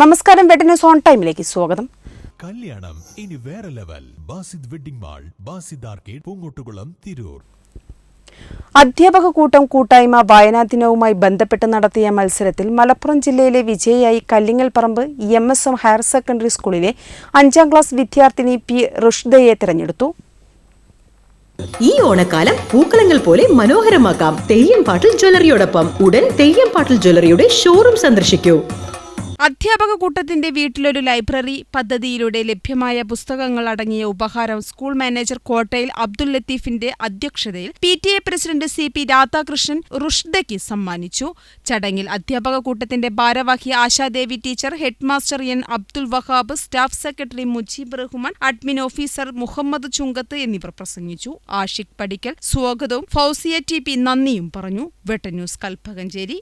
നമസ്കാരം wed news on ടൈമിലേക്ക് സ്വാഗതം. കല്യാണം ഇനി വേറെ level. Basid wedding mall Basid arcade Poonkottukulam Tirur. അധ്യാപക കൂട്ടം കൂട്ടായ്മ വായനാ ദിനവുമായി ബന്ധപ്പെട്ട് നടത്തിയ മത്സരത്തിൽ മലപ്പുറം ജില്ലയിലെ വിജയിയായി Kallingal Paramba M S M higher secondary സ്കൂളിലെ അഞ്ചാം ക്ലാസ് വിദ്യാർത്ഥിനി പി റുഷ്ദയെ തിരഞ്ഞെടുത്തു. ഈ ഓണക്കാലം പൂക്കളങ്ങൾ പോലെ മനോഹരമാക്കാം. തെയ്യം പാട്ടിൽ ജ്വല്ലറിയോടൊപ്പം ഉടൻ തെയ്യം പാട്ടിൽ ജ്വല്ലറിയുടെ ഷോറൂം സന്ദർശിക്കൂ. അധ്യാപക കൂട്ടത്തിന്റെ വീട്ടിലൊരു ലൈബ്രറി പദ്ധതിയിലൂടെ ലഭ്യമായ പുസ്തകങ്ങൾ അടങ്ങിയ ഉപഹാരം സ്കൂൾ മാനേജർ കോട്ടയിൽ അബ്ദുൽ ലത്തീഫിന്റെ അധ്യക്ഷതയിൽ P T A president C P Radhakrishnan റുഷ്ദയ്ക്ക് സമ്മാനിച്ചു. ചടങ്ങിൽ അധ്യാപക കൂട്ടത്തിന്റെ ഭാരവാഹി Ashadevi teacher headmaster N Abdul Wahab staff secretary Mujeeb Rahman admin officer Muhammad Chungath എന്നിവർ പ്രസംഗിച്ചു. ആഷിഖ് പടിക്കൽ സ്വാഗതവും ഫൗസിയ ടി പി നന്ദിയും പറഞ്ഞു. വെട്ട ന്യൂസ് കൽപ്പകഞ്ചേരി.